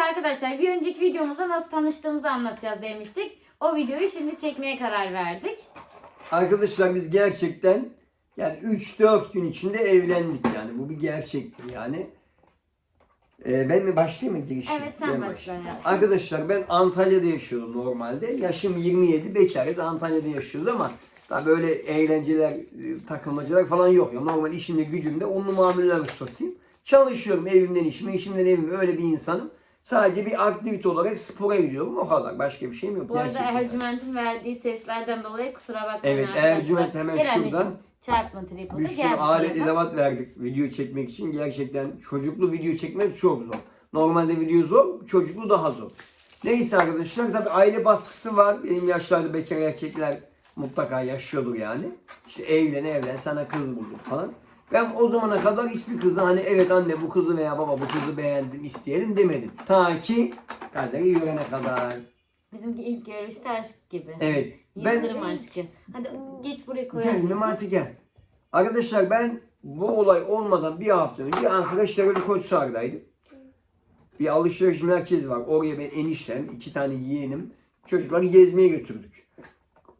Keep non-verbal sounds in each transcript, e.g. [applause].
arkadaşlar bir önceki videomuzda nasıl tanıştığımızı anlatacağız demiştik. O videoyu şimdi çekmeye karar verdik. Arkadaşlar biz gerçekten yani 3-4 gün içinde evlendik yani. Bu bir gerçektir yani. Ee, ben mi başlayayım mı girişim? Evet, sen Ben başla başlayayım. ya. Arkadaşlar ben Antalya'da yaşıyorum normalde. Yaşım 27, bekarız. Antalya'da yaşıyoruz ama tabii böyle eğlenceler, e, takılmacalar falan yok. Ya. Normal işimde gücümde onlu mamuller ustasıyım. Çalışıyorum evimden işime, işimden evime öyle bir insanım. Sadece bir aktivite olarak spora gidiyorum o kadar. Başka bir şeyim yok. Bu arada gerçekten. Ercüment'in verdiği seslerden dolayı kusura bakmayın Evet, arkadaşlar. Ercüment hemen Gel şuradan. Çarpma tripodu. Bir sürü Gel alet tarafa. edevat verdik video çekmek için. Gerçekten çocuklu video çekmek çok zor. Normalde video zor, çocuklu daha zor. Neyse arkadaşlar tabii aile baskısı var. Benim yaşlarda bekar erkekler mutlaka yaşıyordur yani. İşte evlen evlen sana kız bulduk falan. Ben o zamana kadar hiçbir kıza hani evet anne bu kızı veya baba bu kızı beğendim isteyelim demedim. Ta ki kaderi yürene kadar. Bizimki ilk görüşte aşk gibi. Evet. Ben Yıldırım aşkı. Hadi geç buraya koyalım. Gel Memati gel. Arkadaşlar ben bu olay olmadan bir hafta önce Ankara Şerefli Koçsar'daydım. Bir alışveriş merkezi var. Oraya ben eniştem, iki tane yeğenim, çocukları gezmeye götürdük.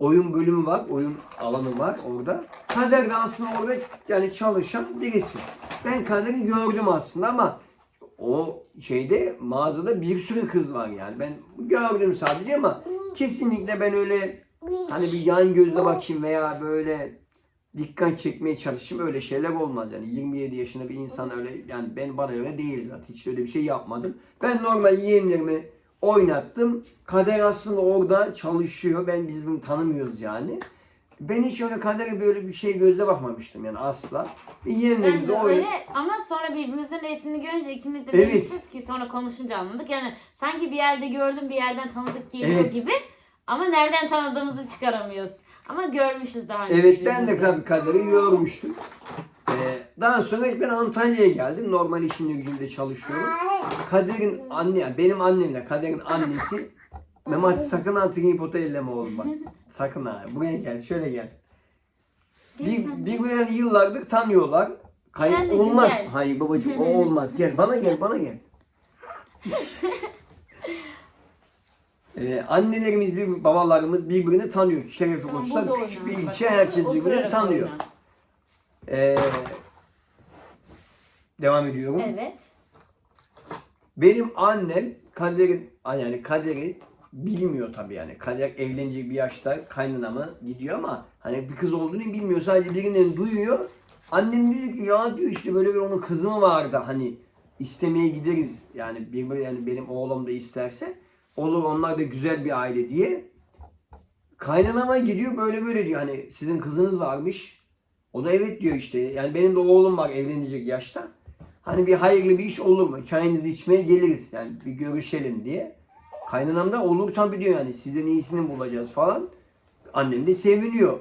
Oyun bölümü var, oyun alanı var orada. Kader de aslında orada yani çalışan birisi. Ben Kader'i gördüm aslında ama o şeyde mağazada bir sürü kız var yani. Ben gördüm sadece ama kesinlikle ben öyle hani bir yan gözle bakayım veya böyle dikkat çekmeye çalışayım öyle şeyler olmaz yani 27 yaşında bir insan öyle yani ben bana göre değil zaten hiç öyle bir şey yapmadım. Ben normal yeğenlerimi oynattım. Kader aslında orada çalışıyor. Ben biz bunu tanımıyoruz yani. Ben hiç öyle kadere böyle bir şey gözle bakmamıştım yani asla. Bir de oynadık. öyle ama sonra birbirimizin resmini görünce ikimiz de Evet. demişiz ki sonra konuşunca anladık. Yani sanki bir yerde gördüm bir yerden tanıdık geliyor Evet. gibi. Ama nereden tanıdığımızı çıkaramıyoruz. Ama görmüşüz daha önce Evet ben de birbirimizi. tabii kaderi görmüştüm. Daha sonra ben Antalya'ya geldim. Normal işimde gücümde çalışıyorum. Kader'in anne, benim annemle Kader'in annesi Mehmet sakın ha tripodu elleme oğlum bak. Sakın ha. Buraya gel, şöyle gel. Bir, birbirlerini yıllardır tanıyorlar. Kayıp olmaz. Hayır babacığım o olmaz. Gel bana gel bana gel. [laughs] Ee, annelerimiz, bir, babalarımız birbirini tanıyor. Şerefi Tamam, Koçlar küçük bir ilçe. Herkes birbirini tanıyor. Ee, devam ediyorum. Evet. Benim annem kaderin yani kaderi bilmiyor tabii yani. Kader evlenecek bir yaşta kaynanama gidiyor ama hani bir kız olduğunu bilmiyor. Sadece birinden duyuyor. Annem diyor ki ya diyor işte böyle bir onun kızı mı vardı hani istemeye gideriz. Yani bir yani benim oğlum da isterse olur onlar da güzel bir aile diye. Kaynanama gidiyor böyle böyle diyor hani sizin kızınız varmış. O da evet diyor işte. Yani benim de oğlum var evlenecek yaşta. Hani bir hayırlı bir iş olur mu? Çayınızı içmeye geliriz. Yani bir görüşelim diye. Kaynanam da olur tabii diyor yani sizden iyisini bulacağız falan. Annem de seviniyor.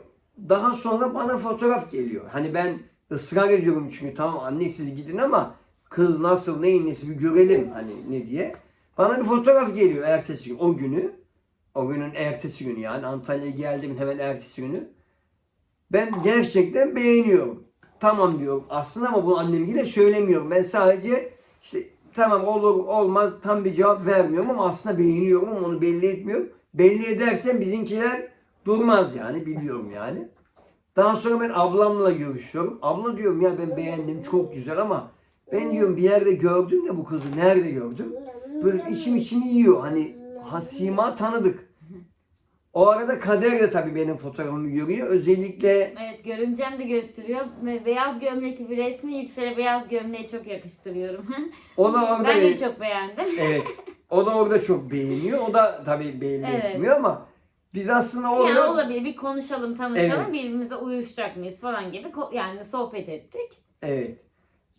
Daha sonra bana fotoğraf geliyor. Hani ben ısrar ediyorum çünkü tamam anne siz gidin ama kız nasıl neyin nesi bir görelim hani ne diye. Bana bir fotoğraf geliyor ertesi gün o günü. O günün ertesi günü yani Antalya'ya geldim hemen ertesi günü. Ben gerçekten beğeniyorum. Tamam diyorum aslında ama bunu annem yine söylemiyorum. Ben sadece işte tamam olur olmaz tam bir cevap vermiyorum ama aslında beğeniyorum ama onu belli etmiyorum. Belli edersem bizimkiler durmaz yani biliyorum yani. Daha sonra ben ablamla görüşüyorum. Abla diyorum ya ben beğendim çok güzel ama ben diyorum bir yerde gördüm de bu kızı nerede gördüm? Böyle içim içimi yiyor. Hani Hasima tanıdık. O arada Kader de tabii benim fotoğrafımı görüyor. Özellikle Evet görümcem de gösteriyor. Ve beyaz gömlekli bir resmi Yüksel'e beyaz gömleği çok yakıştırıyorum. o da orada ben de çok beğendim. evet. O da orada çok beğeniyor. O da tabii belli Evet. etmiyor ama biz aslında orada Yani olabilir bir konuşalım tanışalım Evet. birbirimize uyuşacak mıyız falan gibi ko- yani sohbet ettik. evet.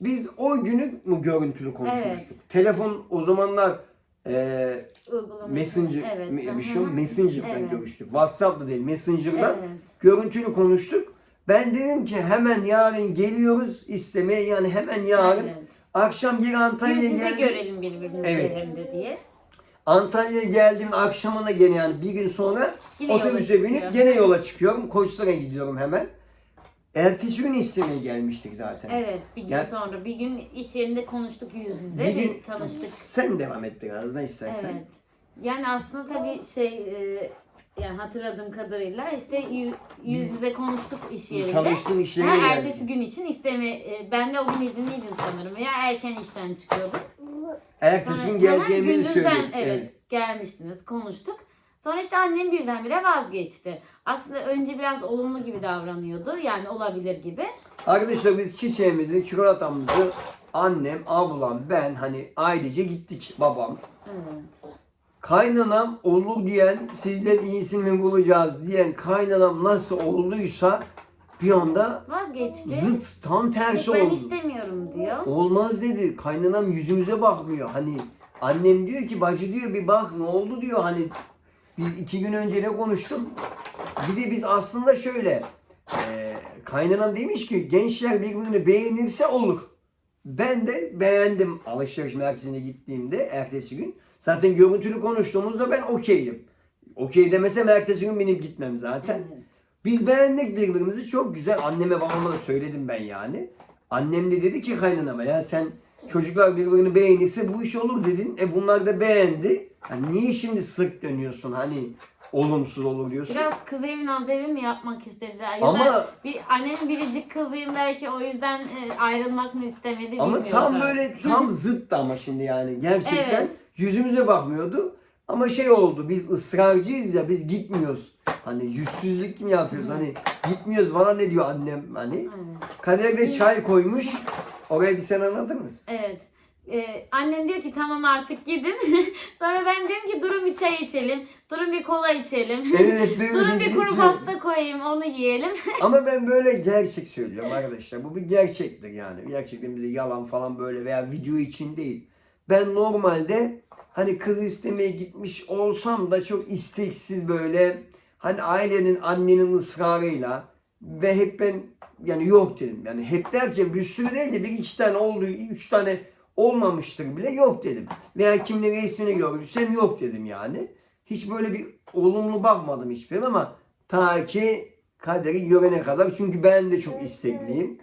Biz o günü mü görüntülü konuşmuştuk. Telefon o zamanlar eee Uygulaması. Messenger Evet. mi- bir şey yok. Messenger'dan Evet. görüştük. WhatsApp'ta değil, Messenger'dan Evet. görüntülü konuştuk. Ben dedim ki hemen yarın geliyoruz istemeye yani hemen yarın Evet. akşam geri Antalya'ya geldim. görelim birbirimizi Evet. diye. Antalya'ya geldim akşamına gene yani bir gün sonra Yine otobüse binip gene yola çıkıyorum. Koçlar'a gidiyorum hemen. Ertesi gün istemeye gelmiştik zaten. Evet bir gün Gel- sonra bir gün iş yerinde konuştuk yüz yüze Bir gün tanıştık. sen devam et biraz da istersen. Evet. Yani aslında tabii şey e, yani hatırladığım kadarıyla işte yü- yüz yüze konuştuk iş yerinde. Çalıştığın işlere Ha, geldik. ertesi gün için isteme e, ben de o gün izinliydim sanırım veya erken işten çıkıyordum. Ertesi Sonra- gün Aha, geleceğimizi söyledik. Evet. gelmiştiniz konuştuk. Sonra işte annem birdenbire vazgeçti. Aslında önce biraz olumlu gibi davranıyordu. Yani olabilir gibi. Arkadaşlar biz çiçeğimizi, çikolatamızı annem, ablam, ben hani ailece gittik babam. Evet. Kaynanam olur diyen, sizden iyisini bulacağız diyen kaynanam nasıl olduysa bir anda Vazgeçti. zıt tam tersi ben oldu. istemiyorum diyor. Olmaz dedi. Kaynanam yüzümüze bakmıyor. Hani annem diyor ki bacı diyor bir bak ne oldu diyor. Hani biz iki gün önce ne konuştuk. Bir de biz aslında şöyle e, kaynanam demiş ki gençler birbirini beğenirse olur. Ben de beğendim alışveriş merkezine gittiğimde ertesi gün. Zaten görüntülü konuştuğumuzda ben okeydim. Okey demesem ertesi gün benim gitmem zaten. Evet. Biz beğendik birbirimizi çok güzel. Anneme babama da söyledim ben yani. Annem de dedi ki kaynanama ya sen çocuklar birbirini beğenirse bu iş olur dedin. E bunlar da beğendi. Hani niye şimdi sık dönüyorsun hani olumsuz olur diyorsun. Biraz kız evi naz evi mi yapmak istediler? Ya da Ama bir annenin biricik kızıyım belki o yüzden e, ayrılmak mı istemedi ama bilmiyorum. tam böyle tam [laughs] zıttı ama şimdi yani gerçekten Evet. yüzümüze bakmıyordu. Ama şey oldu biz ısrarcıyız ya biz gitmiyoruz. Hani yüzsüzlük mi yapıyoruz hani gitmiyoruz bana ne diyor annem hani. Evet. Kader de çay koymuş. Oraya bir sen anlatır mısın? Evet. Ee, annem diyor ki tamam artık gidin. [laughs] Sonra ben diyorum ki durun bir çay içelim. Durun bir kola içelim. Evet [laughs] böyle durun bir kuru pasta koyayım onu yiyelim. [laughs] Ama ben böyle gerçek söylüyorum arkadaşlar. Bu bir gerçektir yani. Gerçekten bize yalan falan böyle veya video için değil. Ben normalde hani kız istemeye gitmiş olsam da çok isteksiz böyle hani ailenin annenin ısrarıyla ve hep ben yani yok dedim. Yani hep derken bir sürü değil de bir iki tane oldu, üç tane olmamıştır bile yok dedim. Veya kimle resmini gördüysem yok dedim yani. Hiç böyle bir olumlu bakmadım hiçbir ama ta ki kaderi görene kadar çünkü ben de çok istekliyim.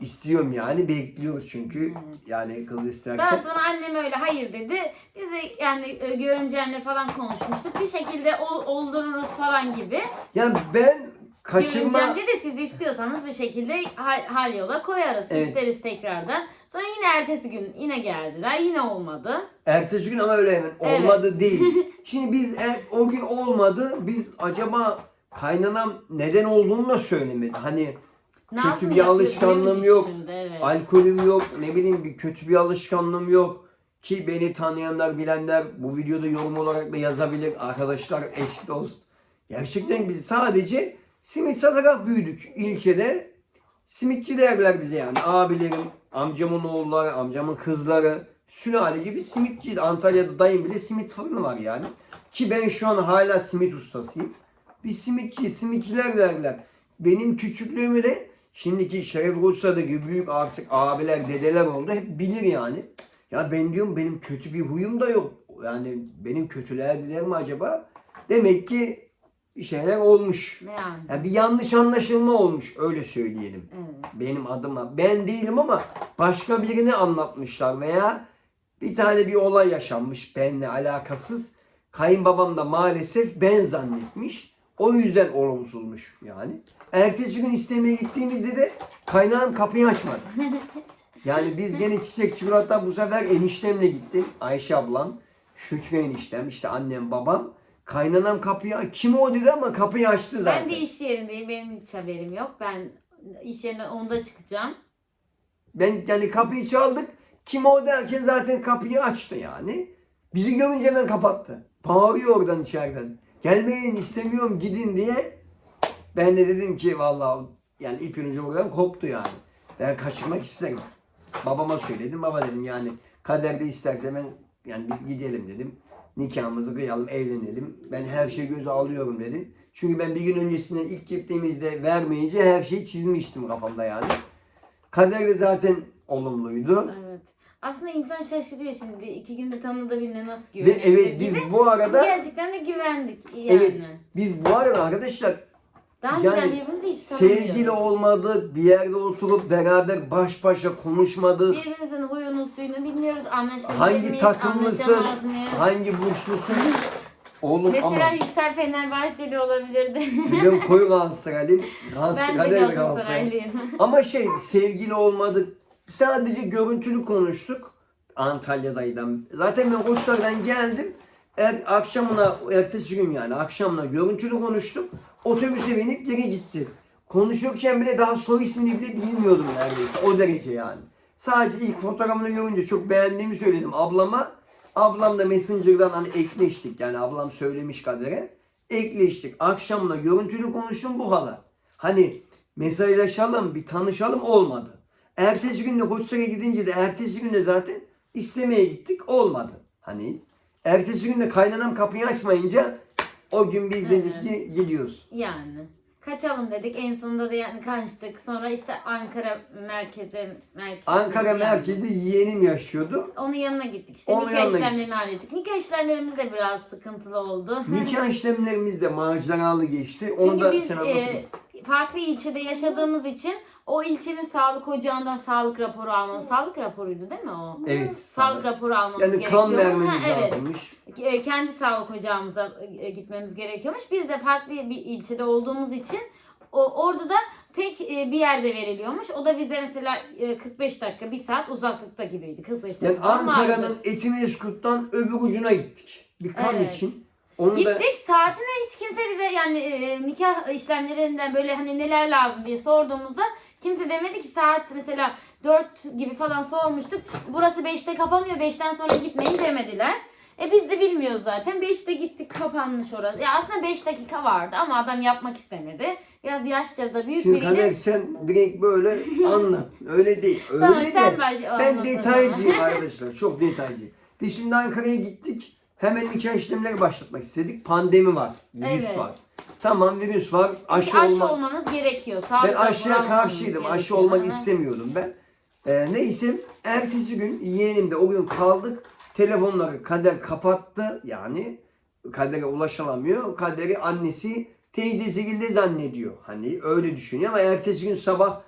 İstiyorum yani bekliyoruz çünkü yani kız isterken. Daha sonra annem öyle hayır dedi. Biz de yani e, görümcemle falan konuşmuştuk. Bir şekilde ol- oldururuz falan gibi. Yani ben kaçırma Görümcemde de siz istiyorsanız bir şekilde hal, hal yola koyarız. Evet. İsteriz tekrardan. Sonra yine ertesi gün yine geldiler. Yine olmadı. ertesi gün ama öyle hemen Evet. olmadı değil. [laughs] Şimdi biz er- o gün olmadı. Biz acaba kaynanam neden olduğunu da söylemedi. Hani Nasıl kötü bir alışkanlığım yok. Evet. Alkolüm yok, ne bileyim bir kötü bir alışkanlığım yok. Ki beni tanıyanlar, bilenler bu videoda yorum olarak da yazabilir. Arkadaşlar, eş, dost. Gerçekten biz sadece simit satarak büyüdük. İlçede simitçi derler bize yani. Abilerim, amcamın oğulları, amcamın kızları. Sülaleci bir simitçiydi. Antalya'da dayım bile simit fırını var yani. Ki ben şu an hala simit ustasıyım. Bir simitçi, simitçiler derler. Benim küçüklüğümü de şimdiki Şeref Rusya'daki büyük artık abiler, dedeler oldu. Hep bilir yani. Ya ben diyorum benim kötü bir huyum da yok. Yani benim kötülerdiler mi acaba? Demek ki bir şeyler olmuş. Yani. Yani bir yanlış anlaşılma olmuş öyle söyleyelim. Evet. Benim adıma. Ben değilim ama başka birine anlatmışlar veya bir tane bir olay yaşanmış benimle alakasız. Kayınbabam da maalesef ben zannetmiş. O yüzden olumsuzmuş yani. Ertesi gün istemeye gittiğimizde de kaynağım kapıyı açmadı. [laughs] Yani biz gene çiçek çikolata bu sefer eniştemle gittim. Ayşe ablam, Şükrü eniştem, işte annem babam. Kaynanam kapıyı kim o dedi ama kapıyı açtı zaten. Ben de iş yerindeyim. Benim hiç haberim yok. Ben iş yerinden onda çıkacağım. Ben yani kapıyı çaldık. Kim o derken zaten kapıyı açtı yani. Bizi görünce hemen kapattı. Bağırıyor oradan içeriden. Gelmeyin istemiyorum gidin diye. Ben de dedim ki vallahi yani ipin ucu buradan koptu yani. Ben kaçırmak isterim. Babama söyledim. Baba dedim yani kaderde isterse ben yani biz gidelim dedim. Nikahımızı kıyalım, evlenelim. Ben her şeyi göze alıyorum dedim. Çünkü ben bir gün öncesinden ilk gittiğimizde vermeyince her şeyi çizmiştim kafamda yani. Kader de zaten olumluydu. Evet. Aslında insan şaşırıyor şimdi. İki günde tanıdığı birine nasıl Ve güvenebilir evet biz gibi. bu arada gerçekten de güvendik yani. Evet. biz bu arada arkadaşlar Daha önceden Yani birbirimizi hiç tanımıyoruz. Sevgili olmadık, bir yerde oturup beraber baş başa konuşmadık. Birbirimizin huyunu suyunu bilmiyoruz. Anlaşılır Hangi miyiz, takımlısın, anlaşamaz mıyız? hangi burçlusun? Oğlum Mesela ama Yüksel Fenerbahçeli olabilirdi. biliyorum [laughs] koyu Galatasaraylıyım. ben de Kader Galatasaray. Galatasaraylıyım. Ama şey sevgili olmadık. Sadece görüntülü konuştuk. Antalya'daydım. Zaten ben Koçlar'dan geldim. Er, akşamına, ertesi gün yani akşamına görüntülü konuştum. Otobüse binip geri gitti. Konuşurken bile daha soy ismini bile bilmiyordum neredeyse. O derece yani. Sadece ilk fotoğrafını görünce çok beğendiğimi söyledim ablama. Ablam da Messenger'dan hani ekleştik. Yani ablam söylemiş kadere. Ekleştik. Akşamına görüntülü konuştum bu kadar. Hani mesajlaşalım, bir tanışalım olmadı. Ertesi gün de Koçsaray'a gidince de ertesi gün de zaten istemeye gittik olmadı. Hani ertesi gün de kaynanam kapıyı açmayınca o gün biz dedik ki gidiyoruz. Yani. Kaçalım dedik. En sonunda da yani kaçtık. Sonra işte Ankara merkeze merkeze Ankara merkezde yeğenim yaşıyordu. Onun yanına gittik işte. Onun Nikah yanına işlemlerini hallettik. Nikah işlemlerimiz de biraz sıkıntılı oldu. [laughs] Nikah işlemlerimiz de maceralı geçti. Onu Çünkü da biz sen e, farklı ilçede yaşadığımız için o ilçenin sağlık ocağından sağlık raporu almamız. Sağlık raporuydu değil mi o? Evet. Sağlık raporu almamız Yani gerekiyormuş. kan vermemiz Ha, evet. lazımmış. E, kendi sağlık ocağımıza e, gitmemiz gerekiyormuş. Biz de farklı bir ilçede olduğumuz için o orada da tek e, bir yerde veriliyormuş. O da bize mesela e, 45 dakika, 1 saat uzaklıkta gibiydi. 45 dakika. Yani vardı. Ankara'nın Etimesgut'tan öbür ucuna gittik. Bir kan Evet. için. Onu da Gittik saatine hiç kimse bize yani e, nikah işlemlerinden böyle hani neler lazım diye sorduğumuzda kimse demedi ki saat mesela 4 gibi falan sormuştuk. Burası 5'te kapanıyor 5'ten sonra gitmeyin demediler. E biz de bilmiyoruz zaten. 5'te gittik kapanmış orası. Ya aslında 5 dakika vardı ama adam yapmak istemedi. Biraz yaşça da büyük Şimdi biriydi. Kader sen direkt böyle anlat. Öyle değil. Öyle Tamam, de sen ben o detaycıyım arkadaşlar. Çok detaycıyım. Biz şimdi Ankara'ya gittik. Hemen nikah işlemleri başlatmak istedik. Pandemi var. Virüs Evet. var. Tamam virüs var. Aşı, Aşı olma. olmanız gerekiyor. Ben aşıya raporu almanız karşıydım. Aşı gerekiyor. olmak Aha. istemiyordum ben. Ee, neyse ertesi gün yeğenimde o gün kaldık. Telefonları Kader kapattı. Yani Kader'e ulaşılamıyor. Kader'i annesi teyzesiyle zannediyor. Hani öyle düşünüyor ama ertesi gün sabah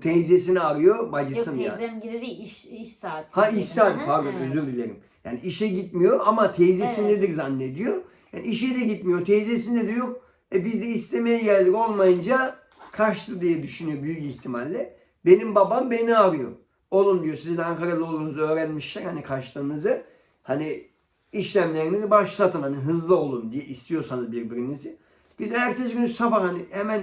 teyzesini arıyor Yok bacısını yani. teyzem gibi değil iş, iş saati. Ha iş saati Aha, pardon evet. özür dilerim. Yani işe gitmiyor ama teyzesindedir zannediyor. Yani işe de gitmiyor, teyzesinde de yok. E biz de istemeye geldik olmayınca kaçtı diye düşünüyor büyük ihtimalle. Benim babam beni arıyor. Oğlum diyor sizin Ankara'da olduğunuzu öğrenmişler hani kaçtığınızı. Hani işlemlerinizi başlatın hani hızlı olun diye istiyorsanız birbirinizi. Biz ertesi gün sabah hani hemen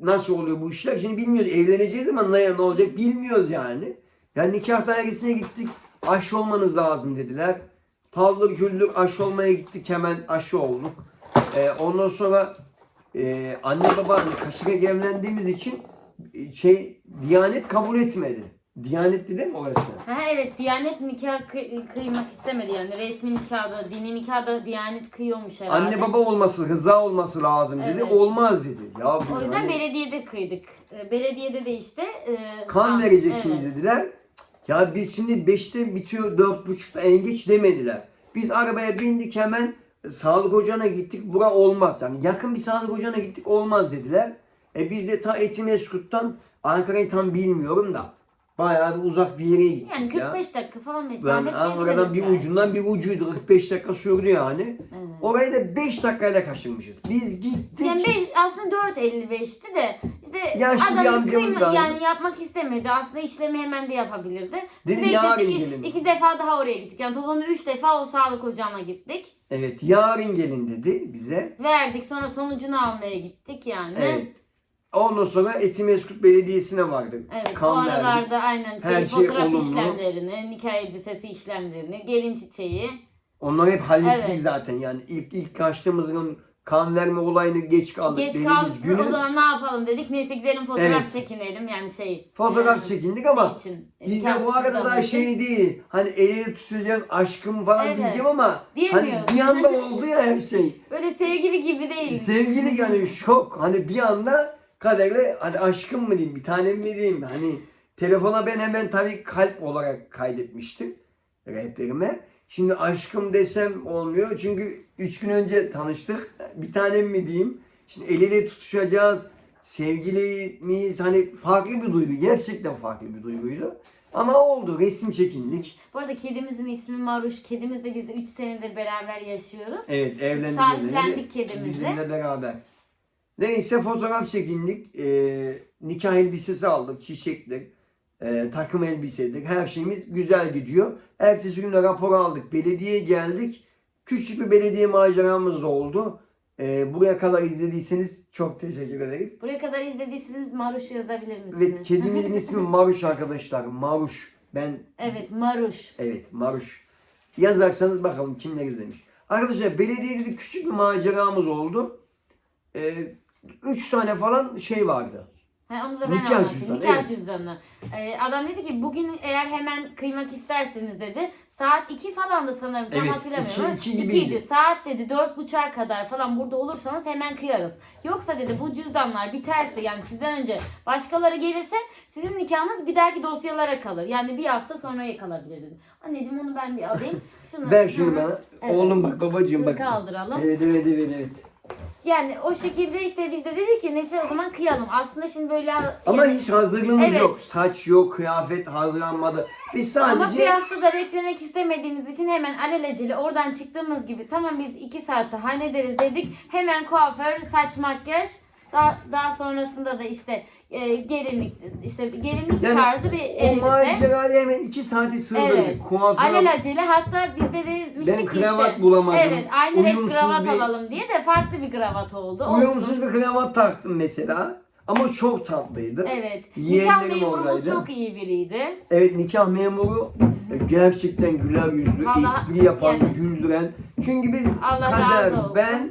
nasıl oluyor bu işler şimdi bilmiyoruz. Evleneceğiz ama ne, ne olacak bilmiyoruz yani. Yani nikah dairesine gittik. Aşı olmanız lazım dediler. Paldır küldür aşı olmaya gittik hemen aşı olduk. Ee, ondan sonra e, anne baba kaçırak evlendiğimiz için e, şey Diyanet kabul etmedi. Diyanetli değil mi orası? Ha, evet Diyanet nikah kı- kıymak istemedi yani resmi nikahda, dini nikahda Diyanet kıyıyormuş herhalde. Anne baba olması, rıza olması lazım dedi. Evet. Olmaz dedi. Ya biz O yüzden hani- belediyede kıydık. Ee, Belediyede de işte e, kan vereceksiniz evet. dediler. Ya biz şimdi 5'te bitiyor 4.30'da en geç demediler. Biz arabaya bindik hemen sağlık ocağına gittik. Bura olmaz. Yani yakın bir sağlık ocağına gittik olmaz dediler. E biz de ta Etimesgut'tan Ankara'yı tam bilmiyorum da bayağı bir uzak bir yere gittik Yani ya. 45 dakika falan mesafe Yani Ankara'dan bir ucundan bir ucuydu. 45 dakika sürdü yani. Evet. Orayı da 5 dakikayla kaçırmışız. Biz gittik. Yani beş, aslında 4.55'ti de işte bir adam amcamız kıyma- vardı. yani yapmak istemedi. Aslında işlemi hemen de yapabilirdi. Dedi, Bekledik, yarın iki- gelin. iki defa daha oraya gittik. Yani toplamda 3 defa o sağlık ocağına gittik. Evet yarın gelin dedi bize. Verdik sonra sonucunu almaya gittik yani. Evet. Ondan sonra Etimesgut Belediyesi'ne vardık. Evet, o kan verdik. aralarda aynen şey, Her şey fotoğraf olumlu. işlemlerini, nikah elbisesi işlemlerini, gelin çiçeği. Onları hep hallettik Evet. zaten. Yani ilk ilk kaçtığımız gün kan verme olayını geç kaldık. Geç kaldık günü o zaman ne yapalım dedik. Neyse gidelim fotoğraf Evet. çekinelim yani şey. fotoğraf e, çekindik ama şey için, biz de nikah bu arada daha şey değil. Hani el ele tutacağız aşkım falan Evet. diyeceğim ama hani bir anda [laughs] oldu ya her şey. Böyle sevgili gibi değil. Sevgili yani şok. Hani bir anda kaderle hani aşkım mı diyeyim bir tanem mi diyeyim. Hani telefona ben hemen tabii kalp olarak kaydetmiştim rehberime. Şimdi aşkım desem olmuyor çünkü 3 gün önce tanıştık. Bir tanem mi diyeyim. Şimdi el ele tutuşacağız. Sevgilimiz hani farklı bir duygu. Gerçekten farklı bir duyguydu. Ama oldu. Resim çekindik. Bu arada kedimizin ismi Maruş. Kedimiz de biz de 3 senedir beraber yaşıyoruz. Evet evlendik. Sahiplendik kedimizi. Bizimle beraber. Neyse fotoğraf çekindik. Ee, nikah elbisesi aldık. Çiçektir. ee, takım elbisedir. Her şeyimiz güzel gidiyor. Ertesi gün de rapor aldık. Belediyeye geldik. Küçük bir belediye maceramız da oldu. Ee, buraya kadar izlediyseniz çok teşekkür ederiz. Buraya kadar izlediyseniz Maruş yazabilir misiniz? Evet kedimizin ismi [laughs] Maruş arkadaşlar. Maruş. Ben Evet Maruş. Evet Maruş. Yazarsanız bakalım kimler izlemiş. Arkadaşlar belediyede de küçük bir maceramız oldu. Ee, üç tane falan şey vardı. Onu da ben Nikah anlatayım. cüzdanı, Nikah evet. cüzdanı. Ee, adam dedi ki bugün eğer hemen kıymak isterseniz dedi. Saat 2 falan da sanırım tam Evet, hatırlamıyorum. iki- iki gibiydi. İkiydi. Saat dedi 4.30'a kadar falan burada olursanız hemen kıyarız. Yoksa dedi bu cüzdanlar biterse yani sizden önce başkaları gelirse sizin nikahınız bir dahaki dosyalara kalır. Yani bir hafta sonraya kalabilir dedi. Anneciğim onu ben bir alayım. [laughs] Şunu, Ver şunu Hı hı. bana. Evet. Oğlum bak babacığım Şunu bak. kaldıralım. Evet evet evet evet. Yani o şekilde işte biz de dedik ki neyse o zaman kıyalım. Aslında şimdi böyle Ama yani- hiç hazırlığımız Evet. yok. Saç yok, kıyafet hazırlanmadı. Biz Ama bir sadece hafta da beklemek istemediğimiz için hemen alelacele oradan çıktığımız gibi tamam biz iki saatte hallederiz dedik. Hemen kuaför, saç, makyaj. Daha, daha sonrasında da işte e, gelinlik işte gelinlik Yani tarzı bir o elbise. macerayı hemen iki saati sığdırdık. Evet. Kuaför Alelacele hatta biz de demiştik Ben ki kravat işte bulamadım. evet aynı renk Uyumsuz kravat bir- alalım diye de farklı bir kravat oldu. uyumsuz Olsun. bir kravat taktım mesela. Ama çok tatlıydı. Evet. Nikah Yeğenlerim memurumuz oradaydı. çok iyi biriydi. Evet nikah memuru e, gerçekten güler yüzlü, Vallahi espri yapan, yani- güldüren. Çünkü biz Allah Kader, razı olsun. ben,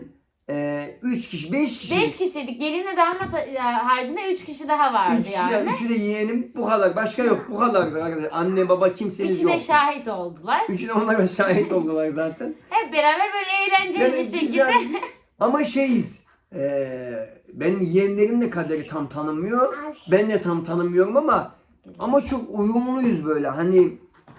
e, üç kişi, beş kişi. 5 kişiydik. Gelinle damat e, haricinde 3 kişi daha vardı Üç kişi, yani. üçü de yeğenim bu kadar. Başka yok. Bu kadardır arkadaşlar. Anne baba kimseniz İki de yok. şahit oldular. Üçü de onlara şahit oldular zaten. Hep beraber böyle eğlenceli Yani bir şekilde. güzel. Ama şeyiz. e, benim yeğenlerim de kaderi tam tanımıyor. Ben de tam tanımıyorum ama ama çok uyumluyuz böyle. Hani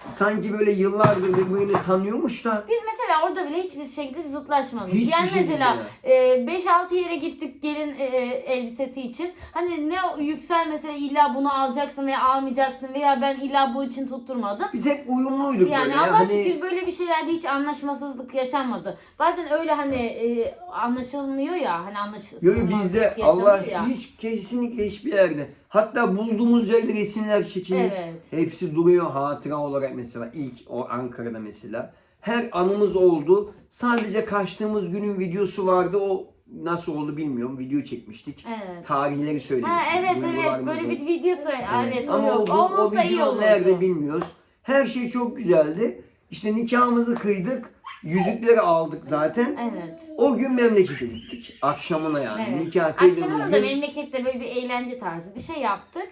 sanki böyle yıllardır birbirini tanıyormuş da Biz mesela orada bile hiçbir şekilde zıtlaşmadık. Hiçbir yani şekilde mesela ya. e, 5-6 yere gittik gelin e, e, elbisesi için. Hani ne o yüksel mesela illa bunu alacaksın veya almayacaksın veya ben illa bu için tutturmadım. biz hep uyumluyduk Yani böyle. Allah hani, şükür böyle bir şeylerde hiç anlaşmasızlık yaşanmadı. Bazen öyle hani e, anlaşılmıyor ya hani anlaşılmıyor. Yo, yo, bizde Allah hiç kesinlikle hiçbir yerde. Hatta bulduğumuz yerde resimler çekilir. Evet. Hepsi duruyor hatıra olarak mesela ilk o Ankara'da mesela. Her anımız oldu. Sadece kaçtığımız günün videosu vardı. O nasıl oldu bilmiyorum. Video çekmiştik. Evet. Tarihleri söylemiştik. Ha, evet evet böyle bir video söyle. Evet, Ama o, o, iyi video olurdu. nerede bilmiyoruz. Her şey çok güzeldi. İşte nikahımızı kıydık. Yüzükleri aldık zaten. Evet. O gün memlekete gittik. Akşamına yani. Evet. Nikah Akşamında da gün. memlekette böyle bir eğlence tarzı bir şey yaptık.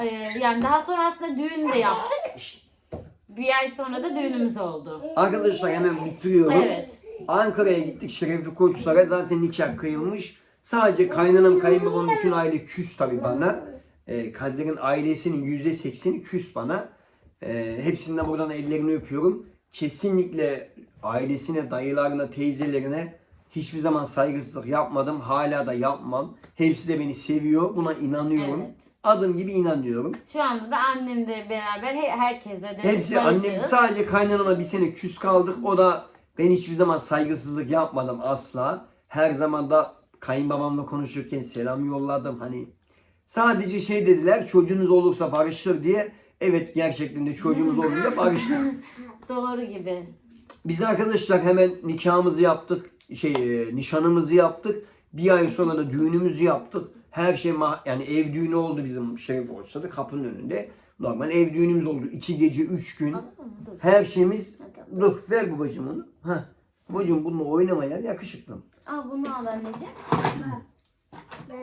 Ee, yani daha sonra aslında düğün de yaptık. Bir ay sonra da düğünümüz oldu. Arkadaşlar hemen bitiriyorum. Evet. Ankara'ya gittik Şerefli Koçlar'a zaten nikah kıyılmış. Sadece kaynanam kayınbabam bütün aile küs tabi bana. Ee, Kadir'in ailesinin yüzde sekseni küs bana. Ee, hepsinden buradan ellerini öpüyorum. Kesinlikle ailesine, dayılarına, teyzelerine hiçbir zaman saygısızlık yapmadım. Hala da yapmam. Hepsi de beni seviyor. Buna inanıyorum. Evet. Adım gibi inanıyorum. Şu anda da annemle beraber he- herkesle de Hepsi annem sadece kaynanama bir sene küs kaldık. O da ben hiçbir zaman saygısızlık yapmadım asla. Her zaman da kayınbabamla konuşurken selam yolladım. Hani sadece şey dediler çocuğunuz olursa barışır diye. Evet gerçekten de çocuğumuz [laughs] olunca barıştık. [laughs] Doğru gibi. Biz arkadaşlar hemen nikahımızı yaptık. Şey e, nişanımızı yaptık. Bir ay sonra da düğünümüzü yaptık. Her şey yani ev düğünü oldu bizim Şerif Orça'da kapının önünde. Normal ev düğünümüz oldu. iki gece, üç gün. Her şeyimiz dur ver babacığım onu. Ha. Babacığım bununla oynamaya yakışıklı. Al bunu al anneciğim.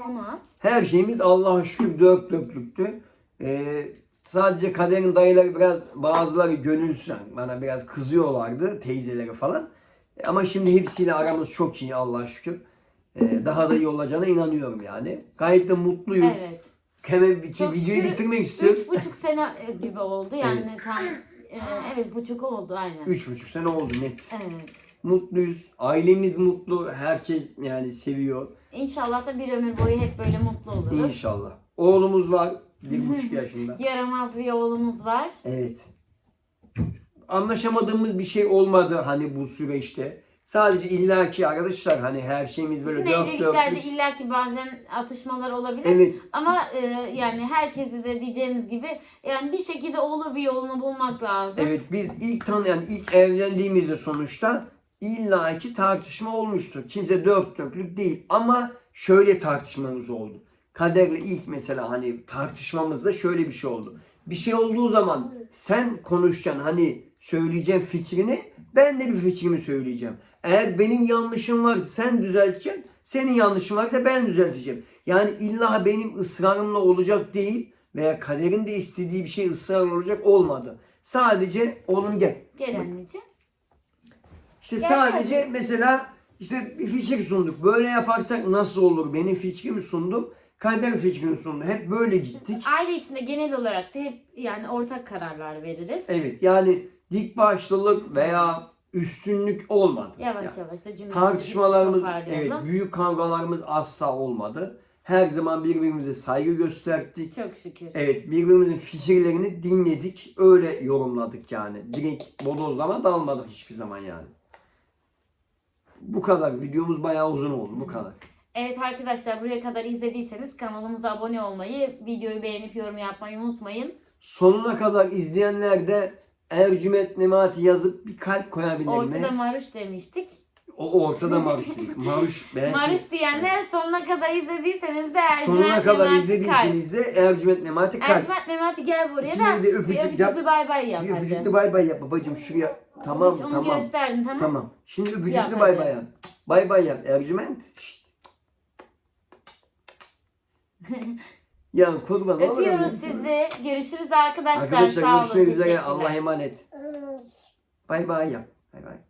Onu al. Her şeyimiz Allah'a şükür dört dörtlüktü. Ee, sadece kaderin dayıları biraz bazıları gönülsüz bana biraz kızıyorlardı teyzeleri falan. E, Ama şimdi hepsiyle aramız çok iyi Allah'a şükür. Ee, daha da iyi olacağına inanıyorum yani. Gayet de mutluyuz. Evet. Hemen Çok videoyu şükür bitirmek istiyoruz. Üç buçuk sene e, gibi oldu yani Evet. tam e, evet buçuk oldu aynen. Üç buçuk sene oldu net. Evet. Mutluyuz. Ailemiz mutlu. Herkes yani seviyor. İnşallah da bir ömür boyu hep böyle mutlu oluruz. İnşallah. Oğlumuz var. Bir buçuk yaşında. Yaramaz bir oğlumuz var. Evet. Anlaşamadığımız bir şey olmadı hani bu süreçte. Sadece illaki arkadaşlar hani her şeyimiz böyle Bütün dört evliliklerde dörtlük. illaki bazen atışmalar olabilir. Evet. Ama e, yani herkesi de diyeceğimiz gibi yani bir şekilde olur bir yolunu bulmak lazım. Evet biz ilk tan yani ilk evlendiğimizde sonuçta illaki tartışma olmuştur. Kimse dört dörtlük değil ama şöyle tartışmamız oldu. Kaderle ilk mesela hani tartışmamızda şöyle bir şey oldu. Bir şey olduğu zaman sen konuşacaksın hani söyleyeceğin fikrini ben de bir fikrimi söyleyeceğim. Eğer benim yanlışım varsa sen düzelteceksin. Senin yanlışın varsa ben düzelteceğim. Yani illa benim ısrarımla olacak değil veya kaderin de istediği bir şey ısrar olacak olmadı. Sadece oğlum gel. Gel anneciğim. İşte Gel sadece mesela işte bir fikir sunduk. Böyle yaparsak nasıl olur? Benim fikrimi sundum. Kader fikrini sundu. Hep böyle gittik. Aile içinde genel olarak da hep yani ortak kararlar veririz. Evet yani dik başlılık veya üstünlük olmadı. Yavaş Yani yavaş da cümlemizi tartışmalarımız, evet büyük kavgalarımız asla olmadı. Her zaman birbirimize saygı gösterdik. Çok şükür. Evet birbirimizin fikirlerini dinledik. Öyle yorumladık yani. Direkt bodozlama dalmadık hiçbir zaman yani. Bu kadar. Videomuz bayağı uzun oldu. Bu kadar. Evet arkadaşlar buraya kadar izlediyseniz kanalımıza abone olmayı, videoyu beğenip yorum yapmayı unutmayın. Sonuna kadar izleyenler de Ercüment Nemati yazıp bir kalp koyabilir Ortada mi? Maruş demiştik. O ortada Maruş değil. Maruş [laughs] belki Maruş diyenler sonuna kadar izlediyseniz de Ercüment sonuna kadar Memati izlediyseniz de Ercüment Nemati kalp. Ercüment Memati gel buraya Şimdi da de öpücük bir yap. öpücüklü bay bay yap Bir hadi. öpücüklü bay bay yap babacım şuraya. Tamam Hiç onu tamam. gösterdin tamam. Tamam. Şimdi öpücüklü Yap bay hadi. bay yap. Bay bay yap Ercüment. Şşt. Ya kurban olurum. Öpüyoruz sizi. Görüşürüz arkadaşlar. Arkadaşlar Sağ olun. görüşmek üzere. Allah'a emanet. Bay bay yap. Bay bay.